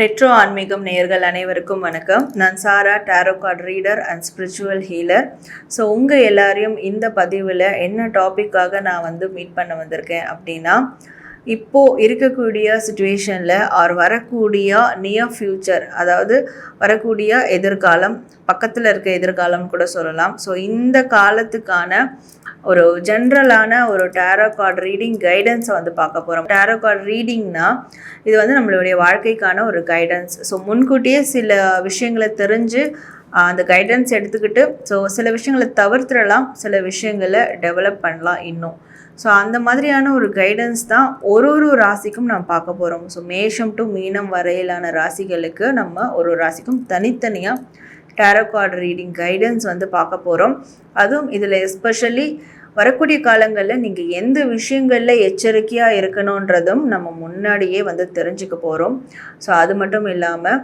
Retro ஆன்மீகம் நேயர்கள் அனைவருக்கும் வணக்கம். நான் Sarah tarot card reader and spiritual healer. So உங்கள் எல்லாரையும் இந்த பதிவில் என்ன டாப்பிக்காக நான் வந்து மீட் பண்ண வந்திருக்கேன் அப்படின்னா இப்போது இருக்கக்கூடிய சுச்சுவேஷனில் ஆர் வரக்கூடிய நியர் ஃப்யூச்சர் அதாவது வரக்கூடிய எதிர்காலம் பக்கத்தில் இருக்க எதிர்காலம் கூட சொல்லலாம். ஸோ இந்த காலத்துக்கான ஒரு ஜென்ரலான ஒரு டேரோ கார்டு ரீடிங் கைடன்ஸை வந்து பார்க்க போகிறோம் டேரோ கார்டு ரீடிங்னா இது வந்து நம்மளுடைய வாழ்க்கைக்கான ஒரு கைடன்ஸ் ஸோ முன்கூட்டியே சில விஷயங்களை தெரிஞ்சு அந்த கைடன்ஸ் எடுத்துக்கிட்டு ஸோ சில விஷயங்களை தவிர்த்துடலாம் சில விஷயங்களை டெவலப் பண்ணலாம் இன்னும். ஸோ அந்த மாதிரியான ஒரு கைடன்ஸ் தான் ஒரு ஒரு ராசிக்கும் நம்ம பார்க்க போகிறோம் ஸோ மேஷம் டு மீனம் வரையிலான ராசிகளுக்கு நம்ம ஒரு ஒரு ராசிக்கும் தனித்தனியாக டேரோ கார்டு ரீடிங் கைடன்ஸ் வந்து பார்க்க போகிறோம் அதுவும் இதில் எஸ்பெஷலி வரக்கூடிய காலங்களில் நீங்கள் எந்த விஷயங்களில் எச்சரிக்கையாக இருக்கணுன்றதும் நம்ம முன்னாடியே வந்து தெரிஞ்சுக்க போகிறோம் ஸோ அது மட்டும் இல்லாமல்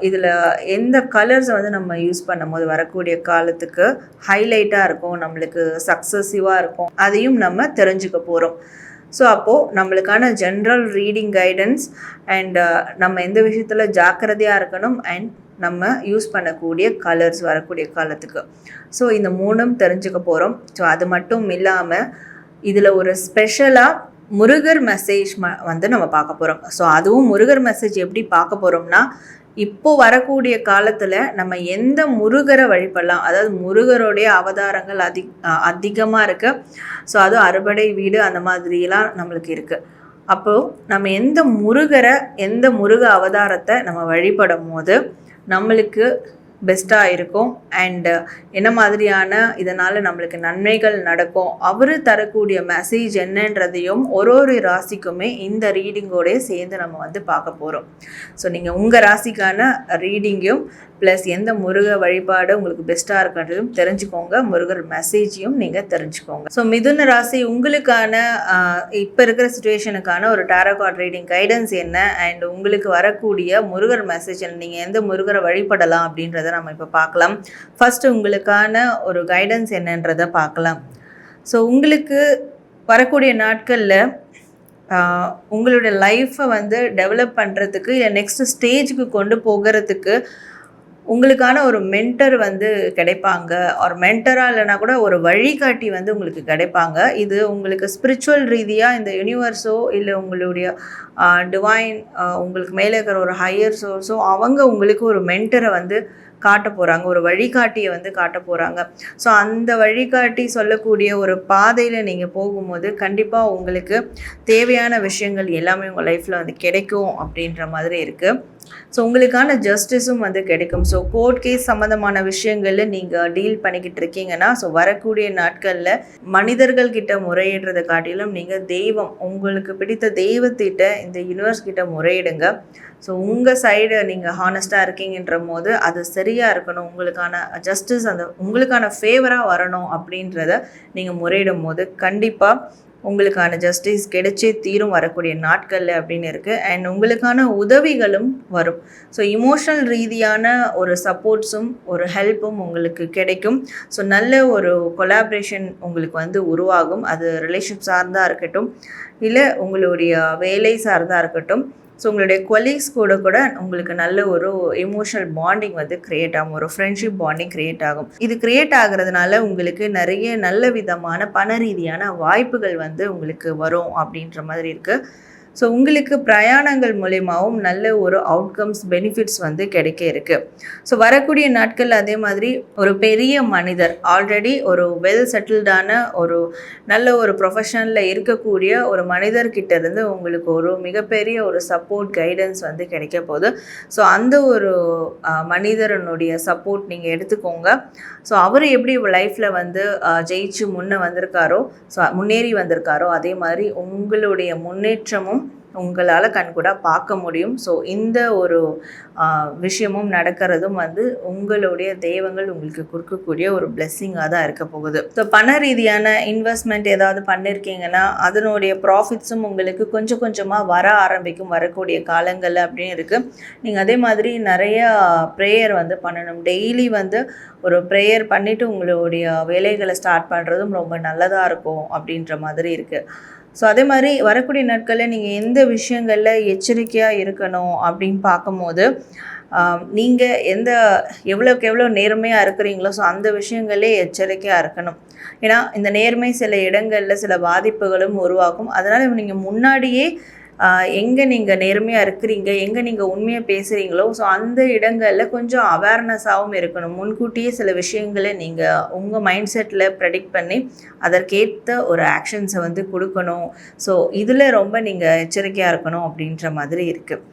இதில் எந்த கலர்ஸை வந்து நம்ம யூஸ் பண்ணும்போது வரக்கூடிய காலத்துக்கு ஹைலைட்டாக இருக்கும் நம்மளுக்கு சக்ஸஸிவாக இருக்கும் அதையும் நம்ம தெரிஞ்சுக்க போகிறோம் ஸோ அப்போது நம்மளுக்கான ஜென்ரல் ரீடிங் கைடன்ஸ் அண்ட் நம்ம எந்த விஷயத்தில் ஜாக்கிரதையாக இருக்கணும் அண்ட் நம்ம யூஸ் பண்ணக்கூடிய கலர்ஸ் வரக்கூடிய காலத்துக்கு. ஸோ இந்த மூணும் தெரிஞ்சுக்க போகிறோம் ஸோ அது மட்டும் இல்லாமல் இதில் ஒரு ஸ்பெஷலாக முருகர் மெசேஜ் ம வந்து நம்ம பார்க்க போகிறோம் ஸோ அதுவும் முருகர் மெசேஜ் எப்படி பார்க்க போகிறோம்னா இப்போ வரக்கூடிய காலத்தில் நம்ம எந்த முருகரை வழிபடலாம்? அதாவது முருகருடைய அவதாரங்கள் அதி அதிகமாக இருக்கு. ஸோ அதுவும் அறுபடை வீடு அந்த மாதிரிலாம் நம்மளுக்கு இருக்குது அப்போது நம்ம எந்த முருகரை எந்த முருக அவதாரத்தை நம்ம வழிபடும் போது நம்மளுக்கு பெஸ்ட்டாக இருக்கும். அண்டு uh, என்ன மாதிரியான இதனால் நம்மளுக்கு நன்மைகள் நடக்கும்? அவர் தரக்கூடிய மெசேஜ் என்னன்றதையும் ஒரு ஒரு ராசிக்குமே இந்த ரீடிங்கோடய சேர்ந்து நம்ம வந்து பார்க்க போகிறோம் ஸோ நீங்கள் உங்கள் ராசிக்கான ரீடிங்கையும் ப்ளஸ் எந்த முருக வழிபாடு உங்களுக்கு பெஸ்ட்டாக இருக்குன்றதும் தெரிஞ்சுக்கோங்க. முருகர் மெசேஜையும் நீங்கள் தெரிஞ்சுக்கோங்க. ஸோ மிதுன ராசி உங்களுக்கான இப்போ இருக்கிற சுச்சுவேஷனுக்கான ஒரு டேரோ ரீடிங் கைடன்ஸ் என்ன? அண்ட் உங்களுக்கு வரக்கூடிய முருகர் மெசேஜ் நீங்கள் எந்த முருகரை வழிபடலாம் அப்படின்றத நம்ம இப்போ பார்க்கலாம். ஃபஸ்ட்டு உங்களுக்கான ஒரு கைடன்ஸ் என்னன்றதை பார்க்கலாம். ஸோ உங்களுக்கு வரக்கூடிய நாட்களில் உங்களுடைய லைஃப்பை வந்து டெவலப் பண்ணுறதுக்கு இல்லை நெக்ஸ்ட் ஸ்டேஜுக்கு கொண்டு போகிறதுக்கு உங்களுக்கான ஒரு மென்டர் வந்து கிடைப்பாங்க. ஒரு மென்டராக இல்லைனா கூட ஒரு வழிகாட்டி வந்து உங்களுக்கு கிடைப்பாங்க. இது உங்களுக்கு ஸ்பிரிச்சுவல் ரீதியாக இந்த யூனிவர்ஸோ இல்லை உங்களுடைய டிவைன் உங்களுக்கு மேலே இருக்கிற ஒரு ஹையர் சோர்ஸோ அவங்க உங்களுக்கு ஒரு மென்டரை வந்து காட்ட போகிறாங்க ஒரு வழிகாட்டியை வந்து காட்ட போகிறாங்க ஸோ அந்த வழிகாட்டி சொல்லக்கூடிய ஒரு பாதையில் நீங்கள் போகும்போது கண்டிப்பாக உங்களுக்கு தேவையான விஷயங்கள் எல்லாமே உங்கள் லைஃப்பில் வந்து கிடைக்கும் அப்படின்ற மாதிரி இருக்குது ஸோ உங்களுக்கான ஜஸ்டிஸும் வந்து கிடைக்கும். ஸோ கோர்ட் கேஸ் சம்மந்தமான விஷயங்களில் நீங்கள் டீல் பண்ணிக்கிட்டு இருக்கீங்கன்னா ஸோ வரக்கூடிய நாட்களில் மனிதர்கள் கிட்ட முறையிடுறதை காட்டிலும் நீங்கள் தெய்வம் உங்களுக்கு பிடித்த தெய்வத்திட்ட இந்த யூனிவர்ஸ் கிட்ட முறையிடுங்க. ஸோ உங்கள் சைடு நீங்கள் ஹானஸ்ட்டாக இருக்கீங்கன்ற போது அது சரியாக இருக்கணும். உங்களுக்கான ஜஸ்டிஸ் அந்த உங்களுக்கான ஃபேவராக வரணும் அப்படின்றத நீங்கள் முறையிடும் போது கண்டிப்பாக உங்களுக்கான ஜஸ்டிஸ் கிடைச்சே தீரும் வரக்கூடிய நாட்களில் அப்படின்னு இருக்குது அண்ட் உங்களுக்கான உதவிகளும் வரும். ஸோ இமோஷனல் ரீதியான ஒரு சப்போர்ட்ஸும் ஒரு ஹெல்ப்பும் உங்களுக்கு கிடைக்கும். ஸோ நல்ல ஒரு கொலாபரேஷன் உங்களுக்கு வந்து உருவாகும். அது ரிலேஷன் சார்ந்தாக இருக்கட்டும். இல்லை உங்களுடைய வேலை சார்ந்தாக இருக்கட்டும். ஸோ உங்களுடைய கொலீக்ஸ் கூட கூட உங்களுக்கு நல்ல ஒரு எமோஷனல் பாண்டிங் வந்து கிரியேட் ஆகும். ஒரு ஃப்ரெண்ட்ஷிப் பாண்டிங் க்ரியேட் ஆகும். இது கிரியேட் ஆகுறதுனால உங்களுக்கு நிறைய நல்ல விதமான பண ரீதியான வாய்ப்புகள் வந்து உங்களுக்கு வரும் அப்படின்ற மாதிரி இருக்குது ஸோ உங்களுக்கு பிரயாணங்கள் மூலயமாவும் நல்ல ஒரு அவுட்கம்ஸ் பெனிஃபிட்ஸ் வந்து கிடைக்க இருக்குது ஸோ வரக்கூடிய நாட்கள் அதே மாதிரி ஒரு பெரிய மனிதர் ஆல்ரெடி ஒரு வெல் செட்டில்டான ஒரு நல்ல ஒரு ப்ரொஃபஷனில் இருக்கக்கூடிய ஒரு மனிதர்கிட்ட இருந்து உங்களுக்கு ஒரு மிகப்பெரிய ஒரு சப்போர்ட் கைடன்ஸ் வந்து கிடைக்க போகுது. ஸோ அந்த ஒரு மனிதரனுடைய சப்போர்ட் நீங்கள் எடுத்துக்கோங்க. ஸோ அவர் எப்படி லைஃப்பில் வந்து ஜெயிச்சு முன்னே வந்திருக்காரோ ஸோ முன்னேறி வந்திருக்காரோ அதே மாதிரி உங்களுடைய முன்னேற்றமும் உங்களால் கண்கூடாக பார்க்க முடியும். ஸோ இந்த ஒரு விஷயமும் நடக்கிறதும் வந்து உங்களுடைய தெய்வங்கள் உங்களுக்கு கொடுக்கக்கூடிய ஒரு பிளெஸ்ஸிங்காக தான் இருக்க போகுது. ஸோ பண ரீதியான இன்வெஸ்ட்மெண்ட் ஏதாவது பண்ணியிருக்கீங்கன்னா அதனுடைய ப்ராஃபிட்ஸும் உங்களுக்கு கொஞ்சம் கொஞ்சமாக வர ஆரம்பிக்கும் வரக்கூடிய காலங்கள் அப்படின்னு இருக்குது நீங்கள் அதே மாதிரி நிறைய ப்ரேயர் வந்து பண்ணணும். டெய்லி வந்து ஒரு ப்ரேயர் பண்ணிவிட்டு உங்களுடைய வேலைகளை ஸ்டார்ட் பண்ணுறதும் ரொம்ப நல்லதாக இருக்கும் அப்படின்ற மாதிரி இருக்குது ஸோ அதே மாதிரி வரக்கூடிய நாட்களில் நீங்கள் எந்த விஷயங்களில் எச்சரிக்கையாக இருக்கணும் அப்படின்னு பார்க்கும்போது நீங்கள் எந்த எவ்வளோக்கு எவ்வளோ நேர்மையாக இருக்கிறீங்களோ ஸோ அந்த விஷயங்களே எச்சரிக்கையாக இருக்கணும். ஏன்னா இந்த நேர்மை சில இடங்களில் சில பாதிப்புகளும் உருவாக்கும் அதனால் நீங்கள் முன்னாடியே எங்கே நீங்கள் நேர்மையாக இருக்கிறீங்க? எங்கே நீங்கள் உண்மையாக பேசுகிறீங்களோ ஸோ அந்த இடங்களில் கொஞ்சம் அவேர்னஸாகவும் இருக்கணும். முன்கூட்டியே சில விஷயங்களை நீங்கள் உங்கள் மைண்ட் செட்டில் ப்ரெடிக்ட் பண்ணி அதற்கேற்ற ஒரு ஆக்ஷன்ஸை வந்து கொடுக்கணும். ஸோ இதில் ரொம்ப நீங்கள் எச்சரிக்கையாக இருக்கணும் அப்படின்ற மாதிரி இருக்குது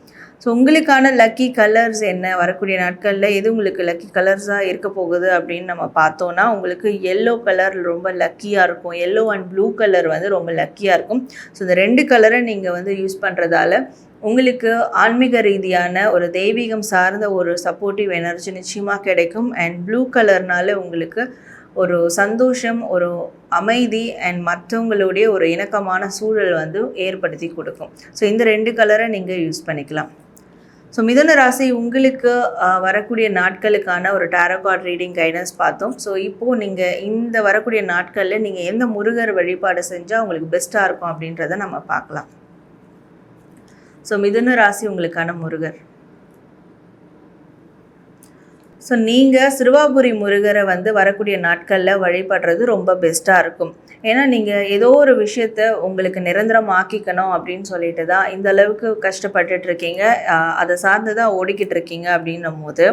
ஸோ உங்களுக்கான லக்கி கலர்ஸ் என்ன? வரக்கூடிய நாட்களில் எது உங்களுக்கு லக்கி கலர்ஸாக இருக்க போகுது அப்படின்னு நம்ம பார்த்தோன்னா உங்களுக்கு எல்லோ கலர் ரொம்ப லக்கியாக இருக்கும். எல்லோ அண்ட் ப்ளூ கலர் வந்து ரொம்ப லக்கியாக இருக்கும். ஸோ இந்த ரெண்டு கலரை நீங்கள் வந்து யூஸ் பண்ணுறதால உங்களுக்கு ஆன்மீக ரீதியான ஒரு தெய்வீகம் சார்ந்த ஒரு சப்போர்ட்டிவ் எனர்ஜி நிச்சயமாக கிடைக்கும். அண்ட் ப்ளூ கலர்னால உங்களுக்கு ஒரு சந்தோஷம் ஒரு அமைதி அண்ட் மற்றவங்களுடைய ஒரு இணக்கமான சூழல் வந்து ஏற்படுத்தி கொடுக்கும். ஸோ இந்த ரெண்டு கலரை நீங்கள் யூஸ் பண்ணிக்கலாம். ஸோ மிதன ராசி உங்களுக்கு வரக்கூடிய நாட்களுக்கான ஒரு டேரோ கார்ட் ரீடிங் கைடன்ஸ் பார்த்தோம். ஸோ இப்போது நீங்கள் இந்த வரக்கூடிய நாட்களில் நீங்கள் எந்த முருகர் வழிபாடு செஞ்சால் உங்களுக்கு பெஸ்ட்டாக இருக்கும் அப்படின்றத நம்ம பார்க்கலாம். ஸோ மிதுன ராசி உங்களுக்கான முருகர். ஸோ நீங்கள் சிறுவாபுரி முருகரை வந்து வரக்கூடிய நாட்களில் வழிபடுறது ரொம்ப பெஸ்ட்டாக இருக்கும். ஏன்னா நீங்கள் ஏதோ ஒரு விஷயத்த உங்களுக்கு நிரந்தரம் ஆக்கிக்கணும் அப்படின்னு சொல்லிட்டு தான் இந்த அளவுக்கு கஷ்டப்பட்டுட்டு இருக்கீங்க. அதை சார்ந்து தான் ஓடிக்கிட்டு இருக்கீங்க அப்படின்னும் போது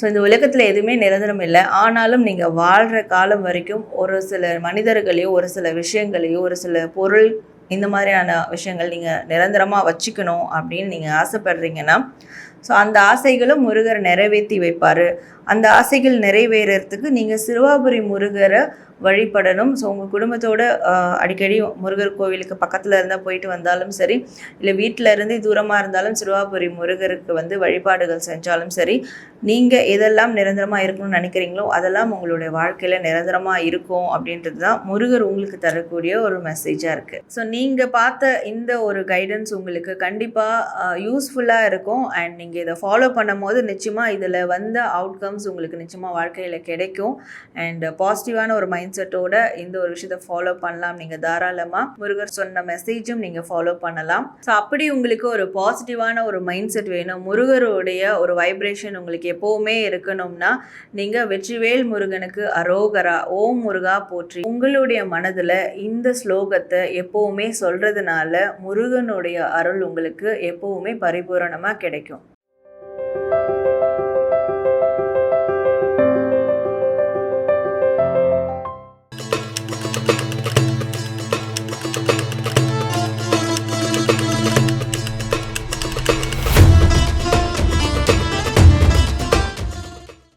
ஸோ இந்த உலகத்தில் எதுவுமே நிரந்தரம் இல்லை. ஆனாலும் நீங்கள் வாழ்கிற காலம் வரைக்கும் ஒரு சில மனிதர்களையோ ஒரு சில விஷயங்களையோ ஒரு சில பொருள் இந்த மாதிரியான விஷயங்கள் நீங்கள் நிரந்தரமாக வச்சுக்கணும் அப்படின்னு நீங்கள் ஆசைப்படுறீங்கன்னா ஸோ அந்த ஆசைகளும் முருகர் நிறைவேற்றி வைப்பார். அந்த ஆசைகள் நிறைவேறத்துக்கு நீங்கள் சிறுவாபுரி முருகரை வழிபடணும். ஸோ உங்கள் குடும்பத்தோட அடிக்கடி முருகர் கோவிலுக்கு பக்கத்தில் இருந்தால் போயிட்டு வந்தாலும் சரி இல்லை வீட்டில் இருந்து தூரமாக இருந்தாலும் சிறுவாபுரி முருகருக்கு வந்து வழிபாடுகள் செஞ்சாலும் சரி நீங்கள் எதெல்லாம் நிரந்தரமாக இருக்கணும்னு நினைக்கிறீங்களோ அதெல்லாம் உங்களுடைய வாழ்க்கையில் நிரந்தரமாக இருக்கும் அப்படின்றது தான் முருகர் உங்களுக்கு தரக்கூடிய ஒரு மெசேஜாக இருக்குது ஸோ நீங்கள் பார்த்த இந்த ஒரு கைடன்ஸ் உங்களுக்கு கண்டிப்பாக யூஸ்ஃபுல்லாக இருக்கும். அண்ட் நீங்கள் இதை ஃபாலோ பண்ணும் போது நிச்சயமாக இதில் வந்த அவுட்கம்ஸ் உங்களுக்கு நிச்சயமாக வாழ்க்கையில் கிடைக்கும். அண்ட் பாசிட்டிவான ஒரு மைண்ட் செட்டோட இந்த ஒரு விஷயத்தை ஃபாலோ பண்ணலாம். நீங்கள் தாராளமாக முருகர் சொன்ன மெசேஜும் நீங்கள் ஃபாலோ பண்ணலாம். ஸோ அப்படி உங்களுக்கு ஒரு பாசிட்டிவான ஒரு மைண்ட் செட் வேணும். முருகருடைய ஒரு வைப்ரேஷன் உங்களுக்கு எப்போவுமே இருக்கணும்னா நீங்கள் வெற்றிவேல் முருகனுக்கு அரோகரா ஓம் முருகா போற்றி. உங்களுடைய மனதில் இந்த ஸ்லோகத்தை எப்போவுமே சொல்கிறதுனால முருகனுடைய அருள் உங்களுக்கு எப்போவுமே பரிபூரணமாக கிடைக்கும்.